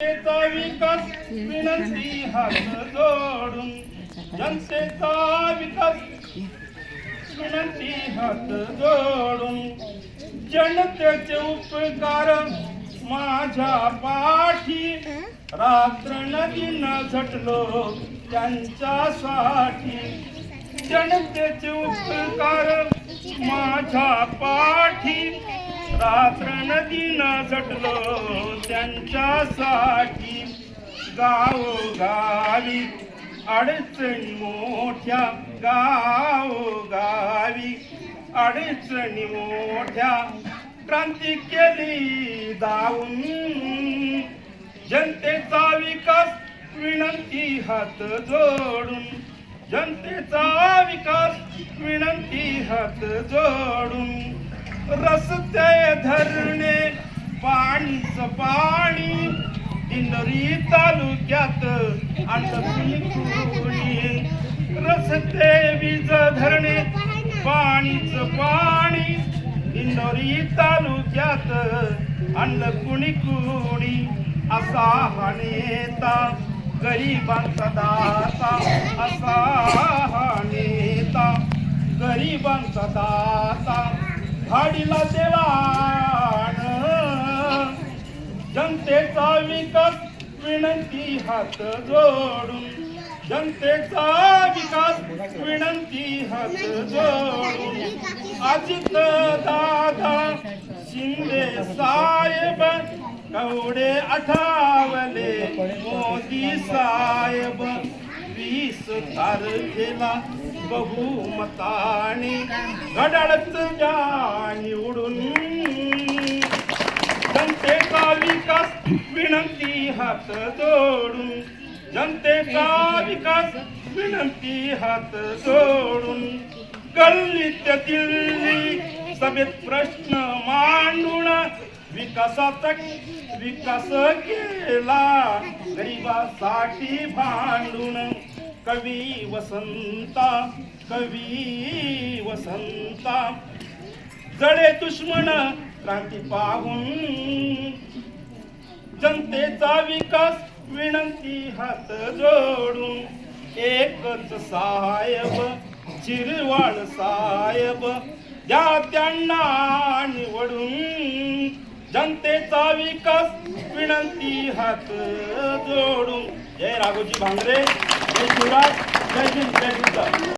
जनतेचा विकास विनंती हात जोडून. जनतेचा विकास विनंती हात जोडून. जनतेचे उपकार माझ्या पाठी. रात्र नदीन झटलो त्यांच्यासाठी. जनतेचे उपकार माझ्या पाठी. रात्र नदीनं झटलो त्यांच्यासाठी गावोगावी अडचणी मोठ्या गावोगावी अडचणी मोठ्या क्रांती केली दावून जनतेचा विकास विनंती हात जोडून. जनतेचा विकास विनंती हात जोडून. रस्ते धरणे पाणीच पाणी दिंडोरी तालुक्यात आणली रस्ते वीज धरणे पाणीच पाणी दिंडोरी तालुक्यात आणलं कुणी कुणी. असा हा नेता गरिबांचा दाता. असा हा नेता गरिबांचा दाता. जनतेचा विकास विनंती हात जोडून. जनतेचा विकास विनंती हात जोडून. अजित दादा शिंदे साहेब कवडे आठावले मोदी साहेब. वीस तारखेला बहुमताने घडत जा निवडून जनतेचा विकास विनंती हात जोडून. जनतेचा विकास विनंती हात जोडून. गल्लीत दिल्ली सभेत प्रश्न मांडून विकासाचा विकास केला. गरिबासाठी भांडून कवी वसंता कवी वसंता. जडे दुश्मन क्रांती पाहून जनतेचा विकास विनंती हात जोडून एकच साहेब चिरवाळ साहेब द्या त्यांना निवडून जनतेचा विकास विनंती हात जोडून. जय राघोजी भांगरे जय शिवराज जय हिंद जय